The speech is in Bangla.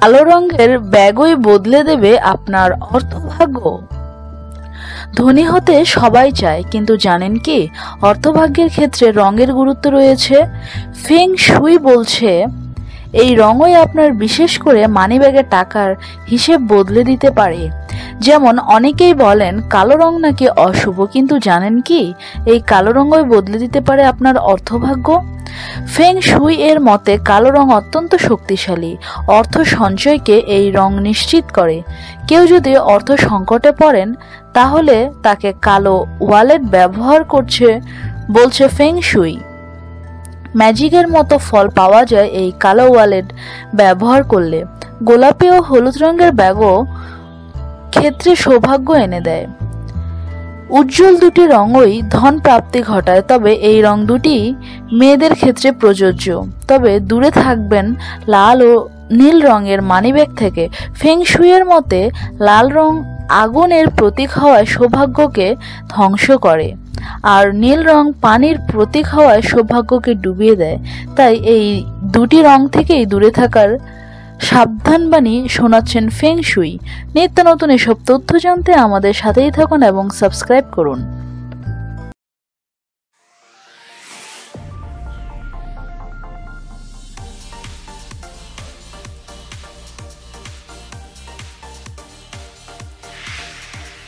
কালো রঙের ব্যাগই বদলে দেবে আপনার অর্থভাগ্য। ধনী হতে সবাই চায়, কিন্তু জানেন কি? অর্থভাগ্যের ক্ষেত্রে রঙের গুরুত্ব রয়েছে। ফিং সুই বলছে, এই রঙই আপনার বিশেষ করে মানিব্যাগে টাকার হিসেব বদলে দিতে পারে। যেমন অনেকেই বলেন, কালো রং নাকি অশুভ? কিন্তু জানেন কি? এই কালো রঙই বদলে দিতে পারে আপনার অর্থভাগ্য? ফেং শুই এর মতে, কালো রং অত্যন্ত শক্তিশালী। অর্থ সঞ্চয়কে এই রং নিশ্চিত করে। কেউ যদি অর্থ সংকটে পড়েন, তাহলে তাকে কালো ওয়ালেট ব্যবহার করছে, বলছে ফেং শুই। ম্যাজিকের মতো ফল পাওয়া যায় এই কালো ওয়ালেট ব্যবহার করলে। গোলাপি ও হলুদ রঙের ব্যাগও ক্ষেত্রে সৌভাগ্য এনে দেয়। উজ্জ্বল দুটি রঙই ধন প্রাপ্তি ঘটায়, তবে এই রং দুটি মেয়েদের ক্ষেত্রে প্রযোজ্য। তবে দূরে থাকবেন লাল ও নীল রঙের মানিব্যাগ থেকে। ফেং শুইয়ের মতে, লাল রং আগুনের প্রতীক হওয়ায় সৌভাগ্যকে ধ্বংস করে, আর নীল রং পানির প্রতীক হওয়ায় সৌভাগ্যকে ডুবিয়ে দেয়। তাই এই দুটি রং থেকেই দূরে থাকার সাবধানবাণী শোনাচ্ছেন ফেংশুই নিত্য নতুন এসব তথ্য জানতে আমাদের সাথেই থাকুন এবং সাবস্ক্রাইব করুন।